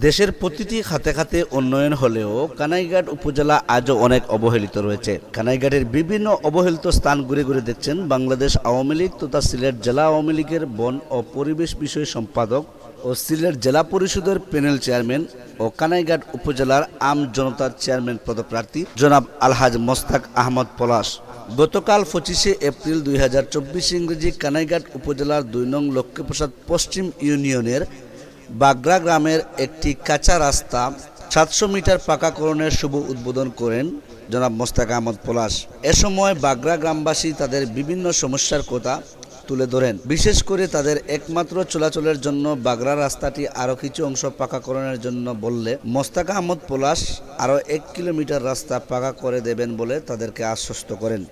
দেশের প্রতিটি খাতে খাতে উন্নয়ন হলেও কানাইঘাট উপজেলা আজও অনেক অবহেলিত রয়েছে। কানাইঘাটের বিভিন্ন অবহেলিত স্থান ঘুরে ঘুরে দেখছেন বাংলাদেশ আওয়ামী লীগ তথা সিলেট জেলা আওয়ামী লীগের বন ও পরিবেশ বিষয় সম্পাদক ও সিলেট জেলা পরিষদের প্যানেল চেয়ারম্যান ও কানাইঘাট উপজেলার আম জনতার চেয়ারম্যান পদপ্রার্থী জনাব আলহাজ মোস্তাক আহমদ পলাশ। গতকাল পঁচিশে এপ্রিল দুই হাজার চব্বিশ ইংরেজি কানাইঘাট উপজেলার দুই নং লক্ষ্মীপ্রসাদ পশ্চিম ইউনিয়নের বাগরা গ্রামের একটি কাঁচা রাস্তা সাতশো মিটার পাকাকরণের শুভ উদ্বোধন করেন জনাব মোস্তাক আহমদ পলাশ। এ সময় বাগরা গ্রামবাসী তাদের বিভিন্ন সমস্যার কথা তুলে ধরেন। বিশেষ করে তাদের একমাত্র চলাচলের জন্য বাগরা রাস্তাটি আরও কিছু অংশ পাকাকরণের জন্য বললে, মোস্তাক আহমদ পলাশ আরও এক কিলোমিটার রাস্তা পাকা করে দেবেন বলে তাদেরকে আশ্বস্ত করেন।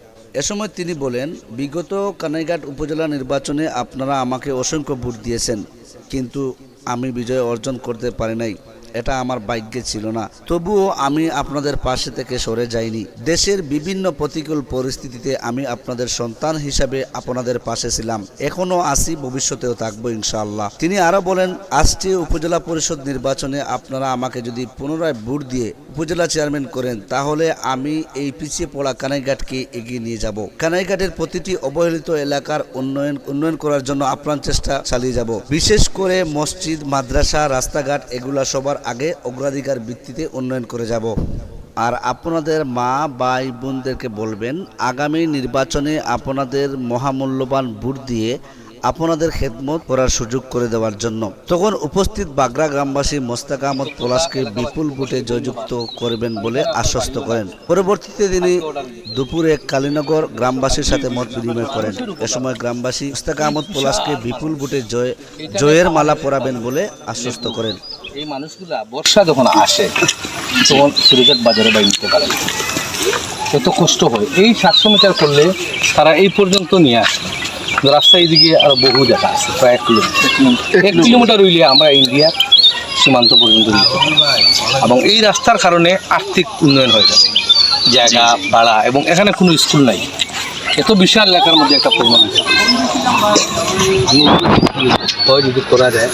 এ সময় তিনি বলেন, বিগত কানাইঘাট উপজেলা নির্বাচনে আপনারা আমাকে অসংখ্য ভোট দিয়েছেন, কিন্তু আমি বিজয় অর্জন করতে পারি নাই। এটা আমার ভাগ্যে ছিল না। তবুও আমি আপনাদের পাশে থেকে সরে যাইনি। দেশের বিভিন্ন প্রতিকূল পরিস্থিতিতে আমি আপনাদের সন্তান হিসাবে আপনাদের পাশে ছিলাম। এখনও আছি, ভবিষ্যতেও থাকব ইনশাআল্লাহ। তিনি আরও বলেন, আজকে উপজেলা পরিষদ নির্বাচনে আপনারা আমাকে যদি পুনরায় ভোট দিয়ে উপজেলা চেয়ারম্যান করেন, তাহলে আমি এই পিছিয়ে পড়া কানাইঘাটকে এগিয়ে নিয়ে যাব। কানাইঘাটের প্রতিটি অবহেলিত এলাকার উন্নয়ন উন্নয়ন করার জন্য আপ্রাণ চেষ্টা চালিয়ে যাব। বিশেষ করে মসজিদ, মাদ্রাসা, রাস্তাঘাট, এগুলা সবার আগে অগ্রাধিকার ভিত্তিতে উন্নয়ন করে যাব। আর আপনাদের মা, ভাই, বোনদেরকে বলবেন, আগামী নির্বাচনে আপনাদের মহামূল্যবান ভোট দিয়ে আপনাদের খেদমত করার সুযোগ করে দেওয়ার জন্য। তখন উপস্থিত বাগরা গ্রামবাসী মোস্তাক আহমদ পলাশকে বিপুল ভোটে জয়যুক্ত করবেন বলে আশ্বস্ত করেন। পরবর্তীতে তিনি দুপুরে কালীনগর গ্রামবাসীর সাথে মত বিনিময় করেন। এ সময় গ্রামবাসী মোস্তাক আহমদ পলাশকে বিপুল ভোটে জয়, জয়ের মালা পরাবেন বলে আশ্বস্ত করেন। এই মানুষগুলা বর্ষা যখন আসে তখন সুরজাত বাজারে বাড়ি নিতে পারে। এত কষ্ট হয় এই সাতশো মিটার করলে তারা এই পর্যন্ত নিয়ে আসে। রাস্তা এইদিকে আরও বহু জায়গা আছে প্রায় এক কিলোমিটার। এক কিলোমিটার। হইলে আমরা ইন্ডিয়ার সীমান্ত পর্যন্ত নিতে এবং এই রাস্তার কারণে আর্থিক উন্নয়ন হয়ে যাবে। জায়গা ভাড়া এবং এখানে কোনো স্কুল নাই। এত বিশাল এলাকার মধ্যে একটা পরিমাণ আছে। যদি করা যায়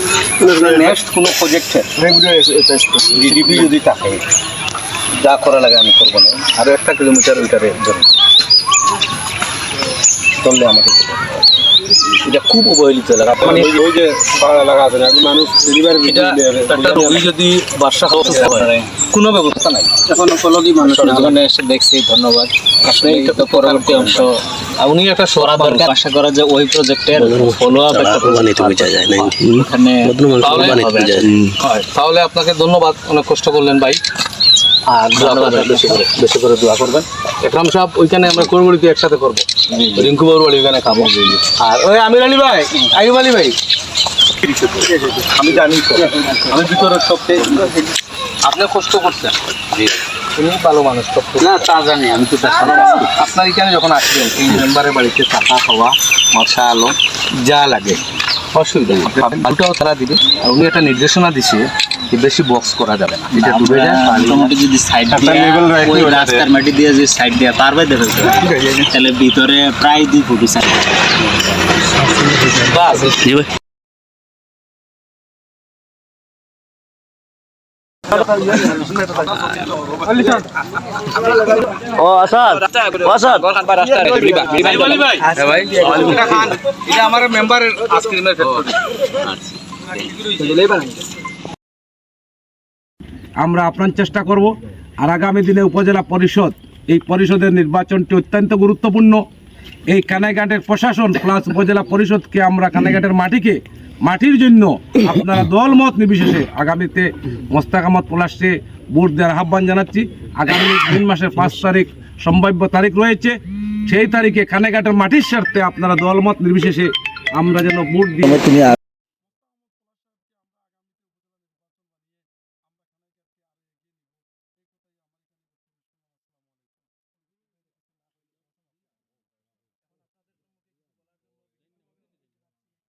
নেক্সট কোনো প্রজেক্টে জিডিপি যদি থাকে যা করা লাগে আমি করব না আরও একটা কিলোমিটার ওইটারে ধরুন চললে আমাদের। এটা খুব অবহেলিত এলাকা। মানে ওই যে এলাকা আছে মানুষ এটা একটা রোগী যদি বার্ষা অবস্থা হয়। কোনো ব্যবস্থা নাই। এখন উপলব্ধি মানুষ না এসে দেখছি ধন্যবাদ। আপনি তো পরবর্তী অংশ। উনি একটা করা আশা করা যে ওই প্রজেক্টের ফলো আপ একটা কোরবানিতে বোঝা যায় না এখানে তাহলে বোঝা যায়। তাহলে আপনাকে ধন্যবাদ অনেক কষ্ট করলেন ভাই। আর বেশি করে বেশি করে দোয়া করবেন। একরাম সাহেব ওইখানে আমরা কোরবানিতে একসাথে করব। রিঙ্কু বাবুর বাড়ি ওখানে খাব। আর ওই আমির আলী ভাই আইব আলী ভাই। আমি জানি আমি ভিতরের সবচেয়ে আপনি কষ্ট করছেন। উনি ভালো মানুষ সব না তা জানি আমি তো আপনার এখানে যখন আসবেন এই মেম্বারের বাড়িতে টাকা খাওয়া মশা আলো যা লাগে। অসুবিধা নেই পাবেন দুটাও তারা দিবে। আর উনি একটা নির্দেশনা দিছে যে বেশি বক্স করা যাবে না। এটা ডুবে যায় মোটামুটি যদি সাইড দিয়ে রাস্তার মাটি দিয়ে যদি সাইড দিয়ে পারবে দেবে তাহলে ভিতরে প্রায় দুই ফুটি সাইড বাস। ও আসাদ। আসাদ। এটা আমার মেম্বারের আইসক্রিমের আমরা আপ্রাণ চেষ্টা করব আর আগামী দিনে উপজেলা পরিষদ এই পরিষদের নির্বাচনটি অত্যন্ত গুরুত্বপূর্ণ। এই কানাইঘাটের প্রশাসন প্লাস উপজেলা পরিষদকে আমরা কানাইঘাটের মাটিকে, মাটির জন্য আপনারা দলমত নির্বিশেষে আগামীতে মোস্তাক আহমদ পলাশকে ভোট দেওয়ার আহ্বান জানাচ্ছি। আগামী জুন মাসের পাঁচ তারিখ সম্ভাব্য তারিখ রয়েছে। সেই তারিখে কানাইঘাটের মাটির স্বার্থে আপনারা দলমত নির্বিশেষে আমরা যেন ভোট দিই।